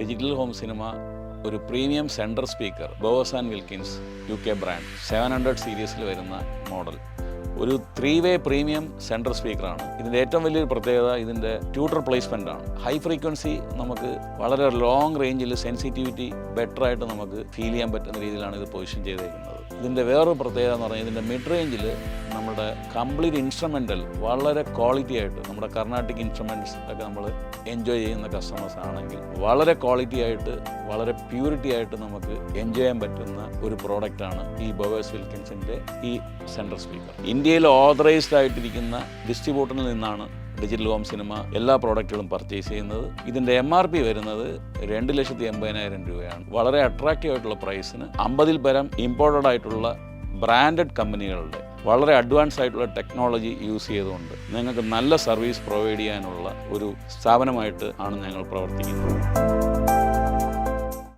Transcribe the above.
Digital home cinema ഒരു premium centre speaker Bowers and Wilkins U K brand seven hundred സീരീസിൽ വരുന്ന model. ഒരു three way premium centre സ്പീക്കറാണ്. ഇതിന്റെ ഏറ്റവും വലിയൊരു പ്രത്യേകത ഇതിന്റെ ട്യൂട്ടർ പ്ലേസ്മെന്റ് ആണ്. ഹൈ ഫ്രീക്വൻസി നമുക്ക് വളരെ ലോങ് റേഞ്ചിൽ സെൻസിറ്റിവിറ്റി ബെറ്ററായിട്ട് നമുക്ക് ഫീൽ ചെയ്യാൻ പറ്റുന്ന രീതിയിലാണ് ഇത് പൊസിഷൻ ചെയ്തേക്കുന്നത്. ഇതിന്റെ വേറൊരു പ്രത്യേകത എന്ന് പറഞ്ഞാൽ ഇതിന്റെ മിഡ് റേഞ്ചിൽ നമ്മുടെ കംപ്ലീറ്റ് ഇൻസ്ട്രുമെന്റൽ വളരെ ക്വാളിറ്റി ആയിട്ട് നമ്മുടെ കർണാട്ടിക് ഇൻസ്ട്രുമെന്റ്സ് ഒക്കെ നമ്മൾ എൻജോയ് ചെയ്യുന്ന കസ്റ്റമേഴ്സ് ആണെങ്കിൽ വളരെ ക്വാളിറ്റി ആയിട്ട് വളരെ പ്യൂരിറ്റി ആയിട്ട് നമുക്ക് എൻജോയ് ചെയ്യാൻ പറ്റുന്ന ഒരു പ്രോഡക്റ്റാണ് ഈ ബോവേഴ്സ് വിൽക്കിൻസിന്റെ ഈ സെൻട്രൽ സ്പീക്കർ ഇന്ത്യയിൽ ഓതറൈസ്ഡ് ആയിട്ടിരിക്കുന്ന ഡിസ്ട്രിബ്യൂട്ടറിൽ നിന്നാണ് ഡിജിറ്റൽ ഹോം സിനിമ എല്ലാ പ്രോഡക്റ്റുകളും പർച്ചേസ് ചെയ്യുന്നത്. ഇതിന്റെ എം ആർ പി വരുന്നത് രണ്ട് ലക്ഷത്തി എൺപതിനായിരം രൂപയാണ്. വളരെ അട്രാക്റ്റീവ് ആയിട്ടുള്ള പ്രൈസിന് അമ്പതിൽ പരം ഇമ്പോർട്ടഡ് ആയിട്ടുള്ള ബ്രാൻഡഡ് കമ്പനികളുടെ വളരെ അഡ്വാൻസ് ആയിട്ടുള്ള ടെക്നോളജി യൂസ് ചെയ്തുകൊണ്ട് നിങ്ങൾക്ക് നല്ല സർവീസ് പ്രൊവൈഡ് ചെയ്യാനുള്ള ഒരു സ്ഥാപനമായിട്ട് ആണ് ഞങ്ങൾ പ്രവർത്തിക്കുന്നത്.